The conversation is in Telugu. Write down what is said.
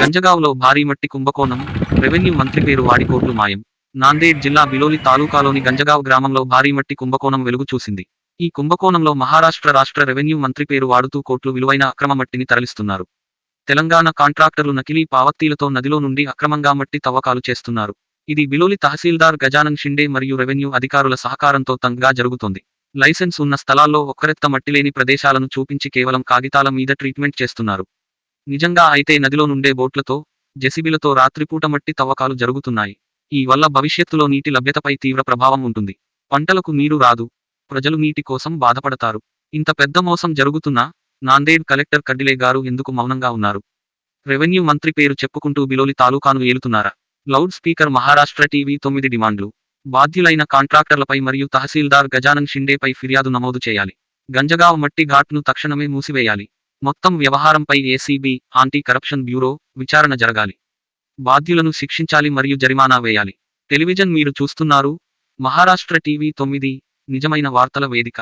గంజగావ్లో భారీ మట్టి కుంభకోణం రెవెన్యూ మంత్రి పేరు వాడి కోట్లు మాయం. నాందేడ్ జిల్లా బిలోలి తాలూకాలోని గంజగావ్ గ్రామంలో భారీ మట్టి కుంభకోణం వెలుగు చూసింది. ఈ కుంభకోణంలో మహారాష్ట్ర రాష్ట్ర రెవెన్యూ మంత్రి పేరు వాడుతూ కోట్లు విలువైన అక్రమ మట్టిని తరలిస్తున్నారు. తెలంగాణ కాంట్రాక్టర్లు నకిలీ పావత్తీలతో నదిలో నుండి అక్రమంగా మట్టి తవ్వకాలు చేస్తున్నారు. ఇది బిలోలి తహసీల్దార్ గజానన్ షిండే మరియు రెవెన్యూ అధికారుల సహకారంతో తంగా జరుగుతోంది. లైసెన్స్ ఉన్న స్థలాల్లో ఒక్కరెత్త మట్టిలేని ప్రదేశాలను చూపించి కేవలం కాగితాల మీద ట్రీట్మెంట్ చేస్తున్నారు. నిజంగా అయితే నదిలో నుండే బోట్లతో జెసిబిలతో రాత్రిపూట మట్టి తవ్వకాలు జరుగుతున్నాయి. ఈ వల్ల భవిష్యత్తులో నీటి లభ్యతపై తీవ్ర ప్రభావం ఉంటుంది. పంటలకు నీరు రాదు. ప్రజలు నీటి కోసం బాధపడతారు. ఇంత పెద్ద మోసం జరుగుతున్నా నాందేడ్ కలెక్టర్ కడ్డిలే గారు ఎందుకు మౌనంగా ఉన్నారు? రెవెన్యూ మంత్రి పేరు చెప్పుకుంటూ బిలోలి తాలూకాను ఏలుతున్నారా? లౌడ్ స్పీకర్ మహారాష్ట్ర టీవీ తొమ్మిది డిమాండ్లు. బాధ్యులైన కాంట్రాక్టర్లపై మరియు తహసీల్దార్ గజానన్ షిండేపై ఫిర్యాదు నమోదు చేయాలి. గంజగావ్ మట్టి ఘాట్ను తక్షణమే మూసివేయాలి. మొత్తం వ్యవహారంపై ఏసీబీ ఆంటీ కరప్షన్ బ్యూరో విచారణ జరగాలి. బాధ్యులను శిక్షించాలి మరియు జరిమానా వేయాలి. టెలివిజన్ మీరు చూస్తున్నారు. మహారాష్ట్ర టీవీ తొమ్మిది నిజమైన వార్తల వేదిక.